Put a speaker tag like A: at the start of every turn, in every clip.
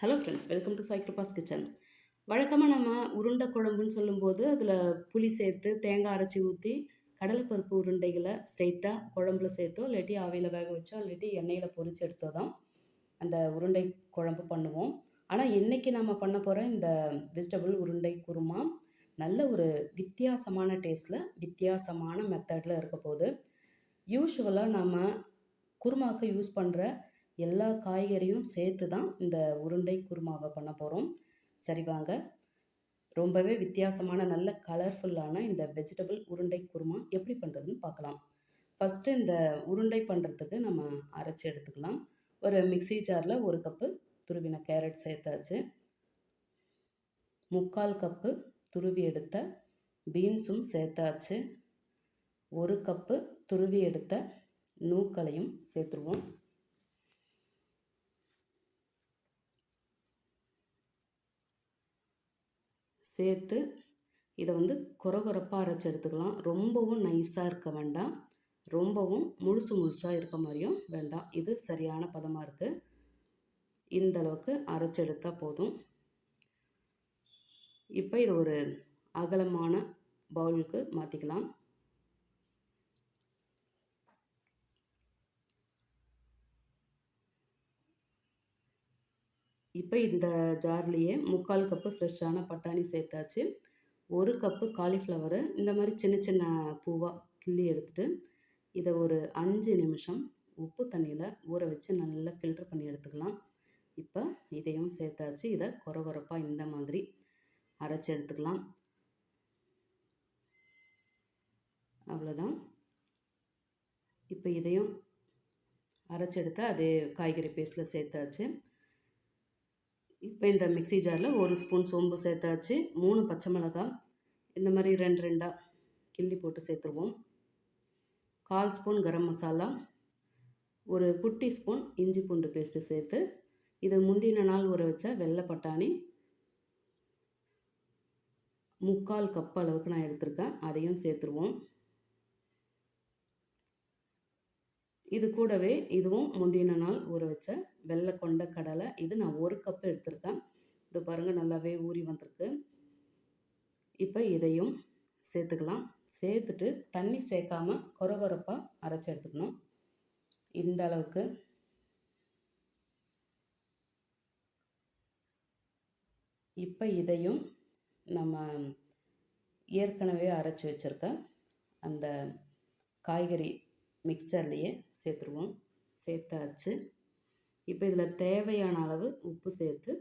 A: Hello friends welcome to Saikrupa's kitchen வழக்கமாக நம்ம உருண்டை குழம்புன்னு சொல்லும்போது அதில் புளி சேர்த்து தேங்காய் அரைச்சி ஊற்றி கடலைப்பருப்பு உருண்டைகளை ஸ்ட்ரெயிட்டாக குழம்புல சேர்த்தோ இல்லாட்டி ஆவியில் வேக வச்சோ இல்லாட்டி எண்ணெயில் பொறிச்சு எடுத்தோ தான் அந்த உருண்டை குழம்பு பண்ணுவோம். ஆனால் இன்றைக்கி நம்ம பண்ண போகிற இந்த வெஜிடபிள் உருண்டை குருமா நல்ல ஒரு வித்தியாசமான டேஸ்ட்டில் வித்தியாசமான மெத்தடில் இருக்க போகுது யூஸ்வலாக நம்ம குருமாவுக்கு யூஸ் பண்ணுற எல்லா காய்கறியும் சேர்த்து தான் இந்த உருண்டை குருமாவை பண்ண போகிறோம் சரி வாங்க. ரொம்பவே வித்தியாசமான நல்ல கலர்ஃபுல்லான இந்த வெஜிடபிள் உருண்டை குருமா எப்படி பண்ணுறதுன்னு பார்க்கலாம். ஃபஸ்ட்டு இந்த உருண்டை பண்ணுறதுக்கு நம்ம அரைச்சி எடுத்துக்கலாம். ஒரு மிக்சி ஜாரில் ஒரு கப்பு துருவின கேரட் சேர்த்தாச்சு. முக்கால் கப்பு துருவி எடுத்த பீன்ஸும் சேர்த்தாச்சு. ஒரு கப்பு துருவி எடுத்த நூக்களையும் சேர்த்துருவோம். சேர்த்து இதை வந்து கொரகொரப்பாக அரைச்சி எடுத்துக்கலாம். ரொம்பவும் நைஸாக இருக்க வேண்டாம். ரொம்பவும் முழுசு முழுசாக இருக்க மாதிரியும் வேண்டாம். இது சரியான பதமாக இருக்குது இந்த அளவுக்கு அரைச்சி எடுத்தால் போதும். இப்போ இது ஒரு அகலமான பவுலுக்கு மாற்றிக்கலாம் இப்போ இந்த ஜார்லேயே முக்கால் கப்பு ஃப்ரெஷ்ஷான பட்டாணி சேர்த்தாச்சு. ஒரு கப்பு காலிஃப்ளவரு இந்த மாதிரி சின்ன சின்ன பூவாக கிள்ளி எடுத்துகிட்டு இதை ஒரு அஞ்சு நிமிஷம் உப்பு தண்ணியில் ஊற வச்சு நல்லா ஃபில்ட்ரு பண்ணி எடுத்துக்கலாம். இப்போ இதையும் சேர்த்தாச்சு. இதை கொர கொரப்பாக இந்த மாதிரி அரைச்சி எடுத்துக்கலாம். அவ்வளோதான் இப்போ இதையும் அரைச்செடுத்து அதே காய்கறி பேஸில் சேர்த்தாச்சு. இப்போ இந்த மிக்சி ஜாரில் ஒரு ஸ்பூன் சோம்பு சேர்த்தாச்சு மூணு பச்சை மிளகாய் இந்த மாதிரி ரெண்டு ரெண்டாக கிள்ளி போட்டு சேர்த்துருவோம். கால் ஸ்பூன் கரம் மசாலா ஒரு குட்டி ஸ்பூன் இஞ்சி பூண்டு பேஸ்ட்டு சேர்த்து இதை முந்தின நாள் ஊற வச்ச வெள்ளை பட்டாணி முக்கால் கப் அளவுக்கு நான் எடுத்திருக்கேன் அதையும் சேர்த்துருவோம். இது கூடவே இதுவும் முந்தின நாள் ஊற வச்ச வெள்ளை கொண்ட கடலை. இது நான் ஒரு கப் எடுத்திருக்கேன். இது பாருங்கள் நல்லாவே ஊறி வந்திருக்கு. இப்போ இதையும் சேர்த்துக்கலாம். சேர்த்துட்டு தண்ணி சேர்க்காம கொரகொரப்பாக அரைச்சி எடுத்துக்கணும். இந்த அளவுக்கு. இப்போ இதையும் நம்ம ஏற்கனவே அரைச்சி வச்சுருக்க அந்த காய்கறி மிக்சர்லேயே சேர்த்துருவோம். சேர்த்தாச்சு. இப்போ இதில் தேவையான அளவு உப்பு சேர்த்து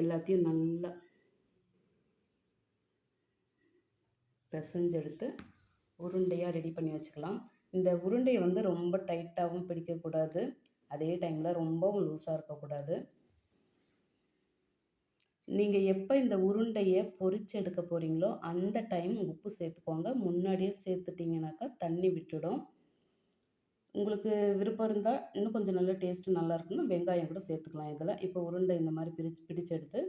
A: எல்லாத்தையும் நல்லா பிசைஞ்செடுத்து உருண்டையாக ரெடி பண்ணி வச்சுக்கலாம். இந்த உருண்டையை வந்து ரொம்ப டைட்டாகவும் பிடிக்கக்கூடாது. அதே டைமில் ரொம்பவும் லூஸாக இருக்கக்கூடாது. நீங்கள் எப்போ இந்த உருண்டையை பொறிச்சு எடுக்க போகிறீங்களோ அந்த டைம் உப்பு சேர்த்துக்கோங்க. முன்னாடியே சேர்த்துட்டிங்கனாக்கா தண்ணி விட்டுடும். உங்களுக்கு விருப்பம் இருந்தால் இன்னும் கொஞ்சம் நல்ல டேஸ்ட்டு நல்லா இருக்குன்னா வெங்காயம் கூட சேர்த்துக்கலாம் இதில். இப்போ உருண்டை இந்த மாதிரி பிரித்து பிடிச்சு எடுத்து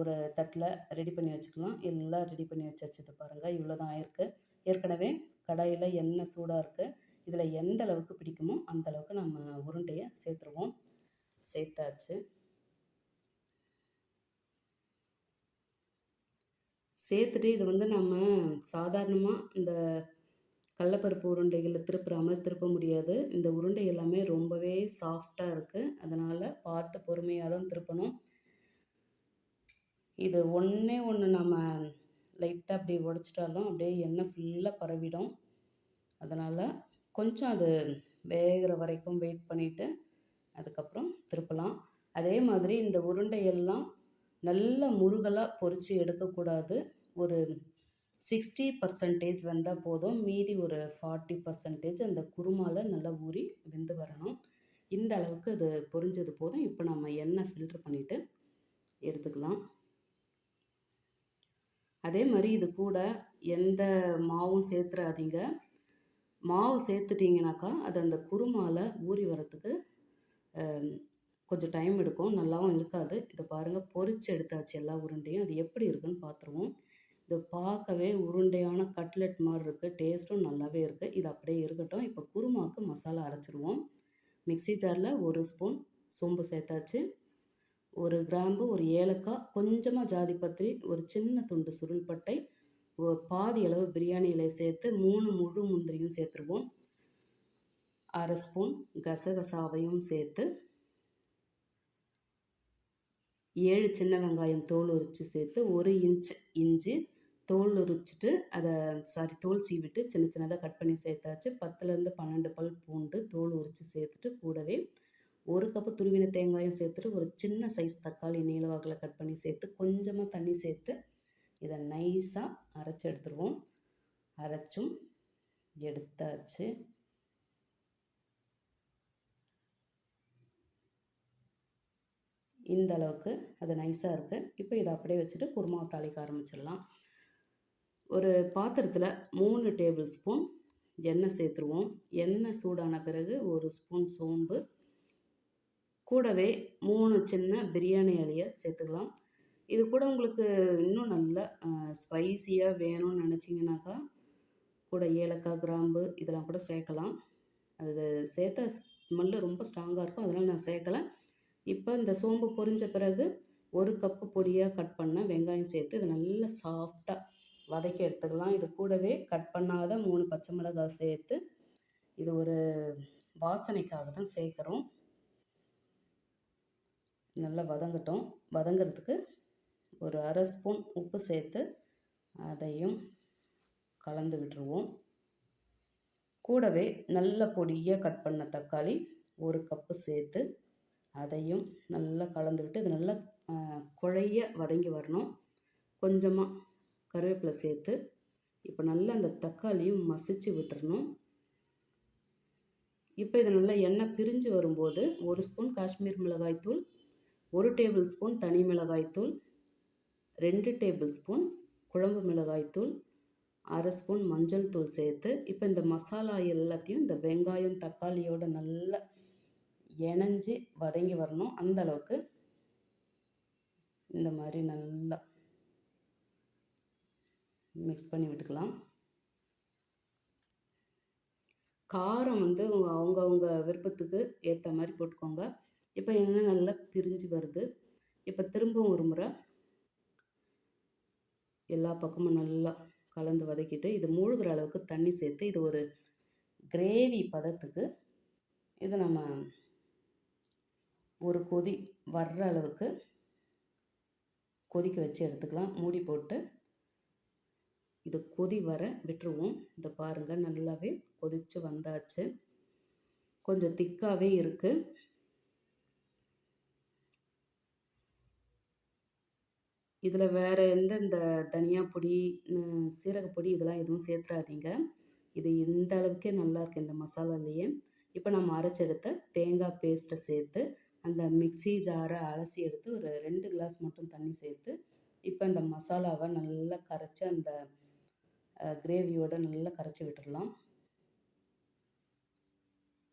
A: ஒரு தட்டில் ரெடி பண்ணி வச்சுக்கலாம். எல்லாம் ரெடி பண்ணி வச்சாச்சு இது பாருங்கள் இவ்வளோ தான் ஆயிருக்கு. ஏற்கனவே கடாயில் எண்ணெய் சூடாக இருக்குது இதில் எந்த அளவுக்கு பிடிக்குமோ அந்த அளவுக்கு நம்ம உருண்டையை சேர்த்துருவோம். சேர்த்தாச்சு. சேர்த்துட்டு இது வந்து நம்ம சாதாரணமாக இந்த கடலப்பருப்பு உருண்டைகளில் திருப்புற மாதிரி திருப்ப முடியாது. இந்த உருண்டை எல்லாமே ரொம்பவே சாஃப்டாக இருக்குது அதனால் பார்த்து பொறுமையாக தான் திருப்பணும். இது ஒன்றே ஒன்று நம்ம லைட்டாக அப்படி உடச்சிட்டாலும் அப்படியே எண்ணெய் ஃபுல்லாக பரவிடும். அதனால் கொஞ்சம் அது வேகிற வரைக்கும் வெயிட் பண்ணிவிட்டு அதுக்கப்புறம் திருப்பலாம். அதே மாதிரி இந்த உருண்டையெல்லாம் நல்ல முருகலாக பொறிச்சு எடுக்கக்கூடாது. ஒரு சிக்ஸ்டி பர்சன்டேஜ் வந்தால் போதும். மீதி ஒரு ஃபார்ட்டி பர்சன்டேஜ் அந்த குருமாவில் நல்லா ஊறி வெந்து வரணும். இந்த அளவுக்கு அது பொரிஞ்சது போதும். இப்போ நம்ம எண்ணெய் ஃபில்ட்ரு பண்ணிவிட்டு எடுத்துக்கலாம். அதே மாதிரி இது கூட எந்த மாவும் சேர்த்துறாதீங்க. மாவு சேர்த்துட்டிங்கனாக்கா அது அந்த குருமாவில் ஊறி வரத்துக்கு கொஞ்சம் டைம் எடுக்கும். நல்லாவும் இருக்காது. இதை பாருங்கள் பொரிச்சு எடுத்தாச்சு எல்லா உருண்டையும். அது எப்படி இருக்குன்னு பார்த்துருவோம் இது பார்க்கவே உருண்டையான கட்லெட் மாதிரி இருக்குது டேஸ்ட்டும் நல்லாவே இருக்குது இது அப்படியே இருக்கட்டும். இப்போ குருமாவுக்கு மசாலா அரைச்சிடுவோம் மிக்சி ஜாரில் ஒரு ஸ்பூன் சோம்பு சேர்த்தாச்சு. ஒரு கிராம்பு ஒரு ஏலக்காய் கொஞ்சமாக ஜாதிப்பத்திரி ஒரு சின்ன துண்டு சுருள்பட்டை ஒரு பாதி அளவு பிரியாணி இலையை சேர்த்து மூணு முழு முந்திரியும் சேர்த்துருவோம். அரை ஸ்பூன் கசகசாவையும் சேர்த்து ஏழு சின்ன வெங்காயம் தோல் உரித்து சேர்த்து ஒரு இன்ச் இஞ்சி தோல் உரிச்சிட்டு அதை சாரி தோல் சீவிட்டு சின்ன சின்னதாக கட் பண்ணி சேர்த்தாச்சு. பத்துலேருந்து பன்னெண்டு பல் பூண்டு தோல் உரித்து சேர்த்துட்டு கூடவே ஒரு கப்பு துருவின தேங்காயும் சேர்த்துட்டு ஒரு சின்ன சைஸ் தக்காளி நீளவாக்கில் கட் பண்ணி சேர்த்து கொஞ்சமாக தண்ணி சேர்த்து இதை நைஸாக அரைச்சி எடுத்துருவோம். அரைச்சும் எடுத்தாச்சு. இந்த அளவுக்கு அது நைஸாக இருக்குது இப்போ இதை அப்படியே வச்சுட்டு குருமா தாளிக்க ஆரம்பிச்சிடலாம். ஒரு பாத்திரத்தில் மூணு டேபிள் ஸ்பூன் எண்ணெய் சேர்த்துருவோம். எண்ணெய் சூடான பிறகு ஒரு ஸ்பூன் சோம்பு. கூடவே மூணு சின்ன பிரியாணி இலையை சேர்த்துக்கலாம். இது கூட உங்களுக்கு இன்னும் நல்ல ஸ்பைசியாக வேணும்னு நினச்சிங்கனாக்கா கூட ஏலக்காய் கிராம்பு இதெல்லாம் கூட சேர்க்கலாம். அது சேர்த்தா ஸ்மெல்லு ரொம்ப ஸ்ட்ராங்காக இருக்கும். அதனால் நான் சேர்க்கலை. இப்போ இந்த சோம்பு பொரிஞ்ச பிறகு ஒரு கப்பு பொடியாக கட் பண்ண வெங்காயம் சேர்த்து இது நல்லா சாஃப்டாக வதக்கி எடுத்துக்கலாம். இது கூடவே கட் பண்ணாத மூணு பச்சை மிளகாய் சேர்த்து இது ஒரு வாசனைக்காக தான் சேர்க்குறோம். நல்லா வதங்கட்டும். வதங்கிறதுக்கு ஒரு அரை ஸ்பூன் உப்பு சேர்த்து அதையும் கலந்து விட்டுருவோம். கூடவே நல்ல பொடியாக கட் பண்ண தக்காளி ஒரு கப்பு சேர்த்து அதையும் நல்லா கலந்து விட்டு இது நல்லா குழைய வதங்கி வரணும். கொஞ்சமாக கருவேப்பிலை சேர்த்து இப்போ நல்லா அந்த தக்காளியும் மசிச்சு விட்டுறணும். இப்போ இது நல்லா எண்ணெய் பிரிஞ்சு வரும்போது ஒரு ஸ்பூன் காஷ்மீர் மிளகாய்த்தூள் ஒரு டேபிள் ஸ்பூன் தனி மிளகாய்த்தூள் ரெண்டு டேபிள் ஸ்பூன் குழம்பு மிளகாய்த்தூள் அரை ஸ்பூன் மஞ்சள் தூள் சேர்த்து இப்போ இந்த மசாலா எல்லாத்தையும் இந்த வெங்காயம் தக்காளியோடு நல்லா இணைஞ்சி வதங்கி வரணும். அந்த அளவுக்கு இந்த மாதிரி நல்லா மிக்ஸ் பண்ணி விட்டுக்கலாம். காரம் வந்து அவங்கவுங்க விருப்பத்துக்கு ஏற்ற மாதிரி போட்டுக்கோங்க. இப்போ என்ன நல்லா பிரிஞ்சு வருது. இப்போ திரும்பவும் ஒரு முறை எல்லா பக்கமும் நல்லா கலந்து வதக்கிட்டு இது மூழ்கிற அளவுக்கு தண்ணி சேர்த்து இது ஒரு கிரேவி பதத்துக்கு இதை நம்ம ஒரு கொதி வர்ற அளவுக்கு கொதிக்க வச்சு எடுத்துக்கலாம். மூடி போட்டு இது கொதி வர விட்டுருவோம். இதை பாருங்கள் நல்லாவே கொதித்து வந்தாச்சு. கொஞ்சம் திக்காகவே இருக்குது இதில் வேறு எந்த இந்த தனியா பொடி சீரகப்பொடி இதெல்லாம் எதுவும் சேர்த்துறாதீங்க. இது இந்த அளவுக்கே நல்லாயிருக்கு இந்த மசாலாலேயே. இப்போ நம்ம அரைச்செடுத்த தேங்காய் பேஸ்ட்டை சேர்த்து அந்த மிக்சி ஜாரை அலசி எடுத்து ஒரு ரெண்டு கிளாஸ் மட்டும் தண்ணி சேர்த்து இப்போ அந்த மசாலாவை நல்லா கரைச்சி அந்த கிரேவியோடு நல்லா கரைச்சி விட்டுடலாம்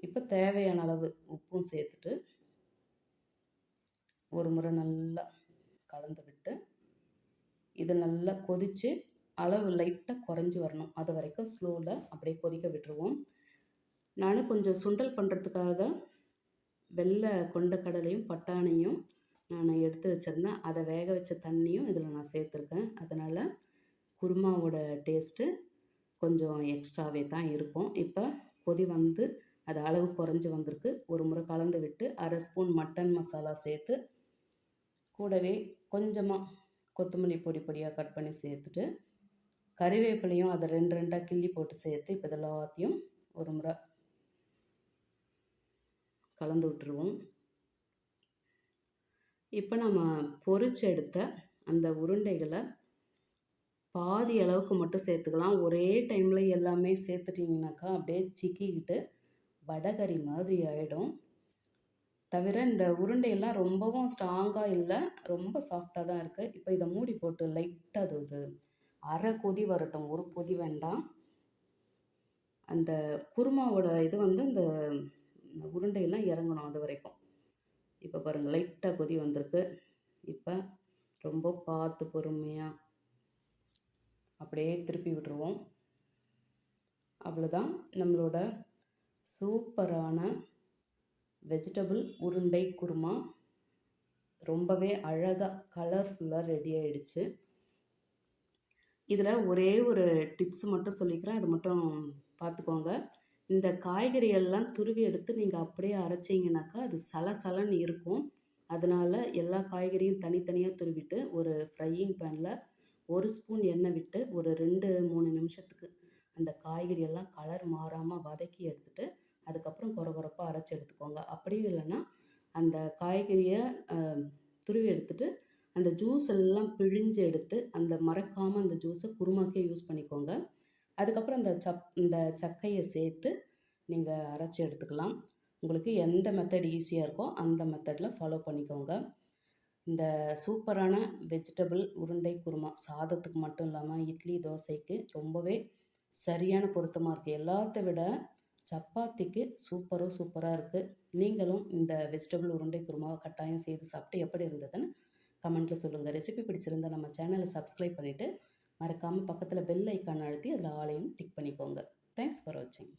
A: இப்போ தேவையான அளவு உப்பும் சேர்த்துட்டு ஒரு முறை நல்லா கலந்து விட்டு இது நல்லா கொதித்து அளவு லைட்டாக குறைஞ்சி வரணும். அது வரைக்கும் ஸ்லோவில் அப்படியே கொதிக்க விட்டுருவோம். நான் கொஞ்சம் சுண்டல் பண்ணுறதுக்காக வெள்ளை கொண்ட கடலையும் பட்டாணியும் நான் எடுத்து வச்சுருந்தேன். அதை வேக வச்ச தண்ணியும் இதில் நான் சேர்த்துருக்கேன். அதனால் குருமாவோட டேஸ்ட்டு கொஞ்சம் எக்ஸ்ட்ராவே தான் இருக்கும். இப்போ கொதி வந்து அது அளவு குறைஞ்சி வந்திருக்கு. ஒரு முறை கலந்து விட்டு அரை ஸ்பூன் மட்டன் மசாலா சேர்த்து கூடவே கொஞ்சமாக கொத்தமல்லி பொடி பொடியாக கட் பண்ணி சேர்த்துட்டு கறிவேப்பிலையும் அதை ரெண்டு ரெண்டாக கிள்ளி போட்டு சேர்த்து இப்போ இதெல்லாத்தையும் ஒரு முறை கலந்து விட்டுருவோம். இப்போ நம்ம பொறிச்செடுத்த அந்த உருண்டைகளை பாதி அளவுக்கு மட்டும் சேர்த்துக்கலாம். ஒரே டைமில் எல்லாமே சேர்த்துட்டிங்கனாக்கா அப்படியே சிக்கிக்கிட்டு வடகறி மாதிரி ஆகிடும் தவிர இந்த உருண்டையெல்லாம் ரொம்பவும் ஸ்ட்ராங்காக இல்லை. ரொம்ப சாஃப்டாக தான் இருக்குது இப்போ இதை மூடி போட்டு லைட்டாக அது ஒரு அரை கொதி வரட்டும். ஒரு கொதி வேண்டாம். அந்த குருமாவோட இது வந்து இந்த உருண்டையெல்லாம் இறங்கணும் அது வரைக்கும். இப்போ பாருங்கள் லைட்டாக கொதி வந்திருக்கு. இப்போ ரொம்ப பார்த்து பொறுமையாக அப்படியே திருப்பி விட்டுருவோம். அவ்வளோதான். நம்மளோட சூப்பரான வெஜிடபிள் உருண்டை குருமா. ரொம்பவே அழகாக கலர்ஃபுல்லாக ரெடி ஆகிடுச்சு இதில் ஒரே ஒரு டிப்ஸ் மட்டும் சொல்லிக்கிறேன். அது மட்டும் பார்த்துக்கோங்க. இந்த காய்கறியெல்லாம் துருவி எடுத்து நீங்கள் அப்படியே அரைச்சிங்கனாக்கா அது சலசலன்னு இருக்கும். அதனால் எல்லா காய்கறியும் தனித்தனியாக துருவிட்டு ஒரு ஃப்ரையிங் பேனில் ஒரு ஸ்பூன் எண்ணெய் விட்டு ஒரு ரெண்டு மூணு நிமிஷத்துக்கு அந்த காய்கறி எல்லாம் கலர் மாறாமல் வதக்கி எடுத்துட்டு அதுக்கப்புறம் கொர கொரப்பாக அரைச்சி எடுத்துக்கோங்க. அப்படியும் இல்லைன்னா அந்த காய்கறியை துருவி எடுத்துட்டு அந்த ஜூஸ் எல்லாம் பிழிஞ்சு எடுத்து அந்த மறக்காமல் அந்த ஜூஸை குருமாக்கே யூஸ் பண்ணிக்கோங்க. அதுக்கப்புறம் அந்த சப் இந்த சக்கையை சேர்த்து நீங்கள் அரைச்சி எடுத்துக்கலாம். உங்களுக்கு எந்த மெத்தட் ஈஸியாக இருக்கோ அந்த மெத்தடில் ஃபாலோ பண்ணிக்கோங்க. இந்த சூப்பரான வெஜிடபிள் உருண்டை குருமா. சாதத்துக்கு மட்டும் இல்லாமல் இட்லி தோசைக்கு ரொம்பவே சரியான பொருத்தமாக இருக்குது எல்லாத்த விட சப்பாத்திக்கு சூப்பரோ சூப்பராக இருக்குது நீங்களும் இந்த வெஜிடபிள் உருண்டை குருமாவை கட்டாயம் செய்து சாப்பிட்டு எப்படி இருந்ததுன்னு கமெண்ட்டில் சொல்லுங்கள் ரெசிபி பிடிச்சிருந்தா நம்ம சேனலை சப்ஸ்கிரைப் பண்ணிவிட்டு மறக்காமல் பக்கத்தில் பெல் ஐக்கான் அழுத்தி அதில் ஆலையும் டிக் பண்ணிக்கோங்க. தேங்க்ஸ் ஃபார் வாட்சிங்